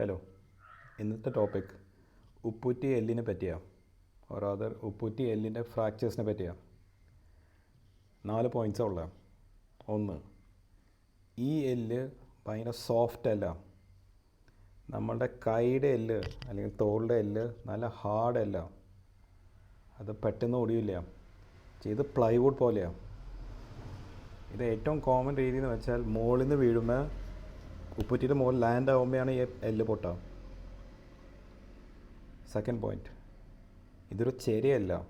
Hello ഇന്നത്തെ topic ഉപ്പൂറ്റി എല്ലിനെ പറ്റിയാണ് or other ഉപ്പൂറ്റി എല്ലിന്റെ ഫ്രാക്ചേഴ്സിനെ പറ്റിയാണ് നാല് പോയിന്റ്സാണ് ഉള്ളത് ഒന്ന് ഈ എല്ല് ഭയങ്കര സോഫ്റ്റ് അല്ല. നമ്മളുടെ കൈയുടെ എല്ല് അല്ലെങ്കിൽ തോളിന്റെ എല്ല് നല്ല ഹാർഡ് അല്ല. അത് പെട്ടെന്ന് ഒടിയില്ല ഇത് പ്ലൈവുഡ് പോലെയാണ് ഇത് ഏറ്റവും കോമൺ രീതി എന്ന് വെച്ചാൽ മുകളിൽ നിന്ന് വീഴുമ്പോൾ ഉപ്പുറ്റിയുടെ മുകളിൽ ലാൻഡ് ആകുമ്പോഴാണ് ഈ എല്ല് പൊട്ടാവും സെക്കൻഡ് പോയിന്റ് ഇതൊരു ചെരിയല്ല.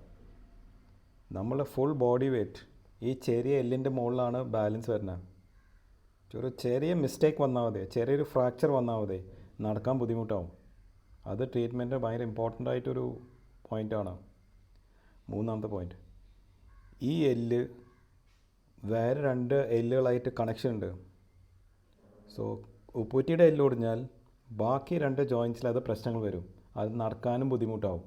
നമ്മളെ ഫുൾ ബോഡി വെയ്റ്റ് ഈ ചെറിയ എല്ലിന്റെ മുകളിലാണ് ബാലൻസ് വരുന്നത് ഒരു ചെറിയ മിസ്റ്റേക്ക് വന്നാൽ മതി. ചെറിയൊരു ഫ്രാക്ചർ വന്നാൽ മതി. നടക്കാൻ ബുദ്ധിമുട്ടാവും. അത് ട്രീറ്റ്മെന്റ് ഭയങ്കര ഇമ്പോർട്ടന്റ് ആയിട്ടൊരു പോയിന്റാണ് മൂന്നാമത്തെ പോയിന്റ് ഈ എല്ല് വേറെ രണ്ട് എല്ലുകളായിട്ട് കണക്ഷൻ ഉണ്ട്. സോ ഉപ്പൂറ്റിയുടെ എല്ല് ഒടിഞ്ഞാൽ ബാക്കി രണ്ട് ജോയിൻസിൽ അത് പ്രശ്നങ്ങൾ വരും. അത് നടക്കാനും ബുദ്ധിമുട്ടാവും.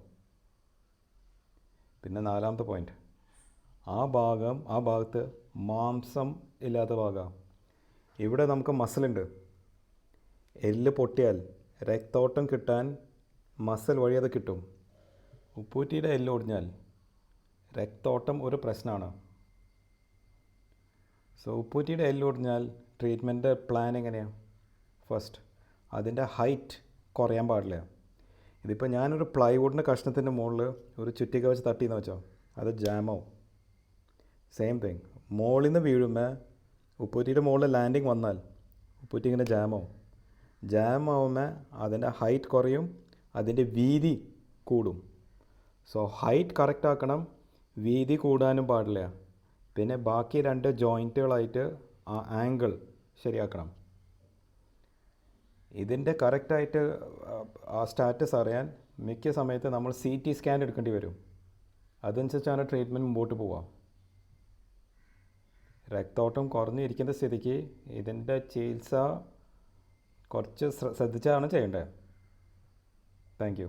പിന്നെ നാലാമത്തെ പോയിന്റ് ആ ഭാഗം ആ ഭാഗത്ത് മാംസം ഇല്ലാത്ത ഭാഗമാണ് ഇവിടെ നമുക്ക് മസിലുണ്ട് എല്ല് പൊട്ടിയാൽ രക്തോട്ടം കിട്ടാൻ മസിൽ വഴി അത് കിട്ടും. ഉപ്പൂറ്റിയുടെ എല്ല് ഒടിഞ്ഞാൽ രക്തോട്ടം ഒരു പ്രശ്നമാണ്. സോ ഉപ്പൂറ്റിയുടെ എല്ല് ഒടിഞ്ഞാൽ ട്രീറ്റ്മെന്റ് പ്ലാൻ എങ്ങനെയാണ് ഫസ്റ്റ് അതിന്റെ ഹൈറ്റ് കുറയാൻ പാടില്ല. ഇതിപ്പോൾ ഞാനൊരു പ്ലൈവുഡിന്റെ കഷ്ണത്തിന്റെ മുകളിൽ ഒരു ചുറ്റിക വെച്ച് തട്ടിയെന്ന് വെച്ചോ? അത് ജാമാവും സെയിം തിങ് മുകളിൽ നിന്ന് വീഴുമ്പോൾ ഉപ്പൂറ്റിയുടെ മുകളിൽ ലാൻഡിങ് വന്നാൽ ഉപ്പൂറ്റി ഇങ്ങനെ ജാമാവും ജാം ആവുമ്പോൾ അതിന്റെ ഹൈറ്റ് കുറയും അതിന്റെ വീതി കൂടും. സോ ഹൈറ്റ് കറക്റ്റ് ആക്കണം വീതി കൂടാനും പാടില്ല. പിന്നെ ബാക്കി രണ്ട് ജോയിന്റുകളായിട്ട് ആ ആംഗിൾ ശരിയാക്കണം. ഇതിന്റെ കറക്റ്റായിട്ട് ആ സ്റ്റാറ്റസ് അറിയാൻ മിക്ക സമയത്ത് നമ്മൾ സി ടി സ്കാൻ എടുക്കേണ്ടി വരും. അതനുസരിച്ചാണ് ട്രീറ്റ്മെന്റ് മുമ്പോട്ട് പോവാം രക്തോട്ടം കുറഞ്ഞിരിക്കുന്ന സ്ഥിതിക്ക് ഇതിന്റെ ചികിത്സ കുറച്ച് ശ്രദ്ധിച്ചാണ് ചെയ്യേണ്ടത്. Thank you